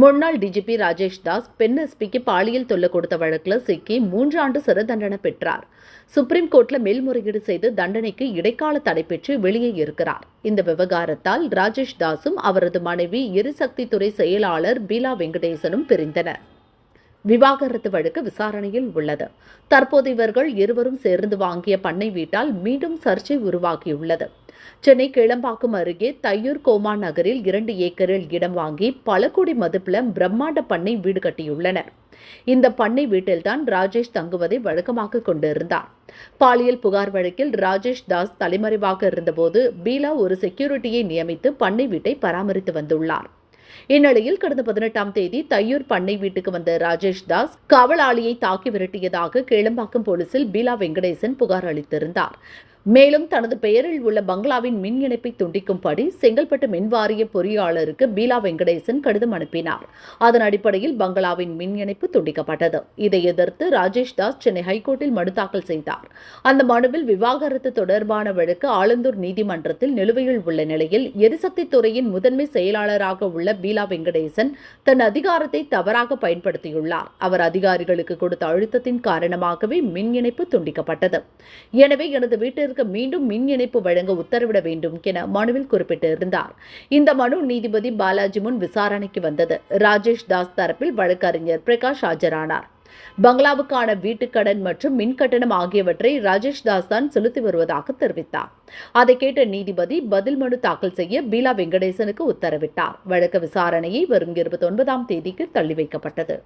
முன்னாள் டிஜிபி ராஜேஷ் தாஸ் பெண் எஸ்பிக்கு பாலியல் தொல்லை கொடுத்த வழக்கில் சிக்கி மூன்று ஆண்டு சிறை தண்டனை பெற்றார். சுப்ரீம் கோர்ட்ல மேல்முறையீடு செய்து தண்டனைக்கு இடைக்கால தடை பெற்று வெளியே இருக்கிறார். இந்த விவகாரத்தால் ராஜேஷ் தாஸும் அவரது மனைவி எரிசக்தி துறை செயலாளர் பீலா வெங்கடேசனும் பிரிந்தனர். விவாகரத்து வழக்கு விசாரணையில் உள்ளது. தற்போது இவர்கள் இருவரும் சேர்ந்து வாங்கிய பண்ணை வீட்டால் மீண்டும் சர்ச்சை உருவாகியுள்ளது. சென்னை கிளம்பாக்கம் அருகே தையூர் கோமா நகரில் இரண்டு ஏக்கரில் இடம் வாங்கி பல கோடி மதிப்பில் பிரம்மாண்ட பண்ணை வீடு கட்டியுள்ளனர். இந்த பண்ணை வீட்டில்தான் ராஜேஷ் தங்குவதை வழக்கமாக கொண்டிருந்தார். பாலியல் புகார் வழக்கில் ராஜேஷ் தாஸ் தலைமறைவாக இருந்தபோது பீலா ஒரு செக்யூரிட்டியை நியமித்து பண்ணை வீட்டை பராமரித்து வந்துள்ளார். இந்நிலையில் கடந்த பதினெட்டாம் தேதி தையூர் பண்ணை வீட்டுக்கு வந்த ராஜேஷ் தாஸ் காவலாளியை தாக்கி விரட்டியதாக கேளம்பாக்கம் போலீசில் பீலா வெங்கடேசன் புகார் அளித்திருந்தார். மேலும் தனது பெயரில் உள்ள பங்களாவின் மின் இணைப்பை துண்டிக்கும்படி செங்கல்பட்டு மின்வாரிய பொறியாளருக்கு பீலா வெங்கடேசன் கடிதம் அனுப்பினார். அதன் அடிப்படையில் பங்களாவின் மின் இணைப்பு துண்டிக்கப்பட்டது. இதை எதிர்த்து ராஜேஷ் தாஸ் சென்னை ஹைகோர்ட்டில் மனு தாக்கல் செய்தார். அந்த மனுவில் விவாகரத்து தொடர்பான வழக்கு ஆலந்தூர் நீதிமன்றத்தில் நிலுவையில் உள்ள நிலையில் எரிசக்தி துறையின் முதன்மை செயலாளராக உள்ள பீலா வெங்கடேசன் தன் அதிகாரத்தை தவறாக பயன்படுத்தியுள்ளார். அவர் அதிகாரிகளுக்கு கொடுத்த அழுத்தத்தின் காரணமாகவே மின் இணைப்பு துண்டிக்கப்பட்டது. எனவே எனது வீட்டிற்கு மீண்டும் மின் இணைப்பு வழங்க உத்தரவிட வேண்டும் என மனுவில் குறிப்பிட்டிருந்தார். இந்த மனு நீதிபதி பாலாஜி முன் விசாரணைக்கு வந்தது. ராஜேஷ் தாஸ் தரப்பில் வழக்கறிஞர் பிரகாஷ் ஆஜரானார். பங்களாவுக்கான வீட்டுக்கடன் மற்றும் மின் கட்டணம் ஆகியவற்றை ராஜேஷ் தாஸ் தான் செலுத்தி வருவதாக தெரிவித்தார். அதை கேட்ட நீதிபதி பதில் மனு தாக்கல் செய்ய பீலா வெங்கடேசனுக்கு உத்தரவிட்டார். வழக்கு விசாரணையை வரும் இருபத்தி ஒன்பதாம் தேதிக்கு தள்ளி வைக்கப்பட்டது.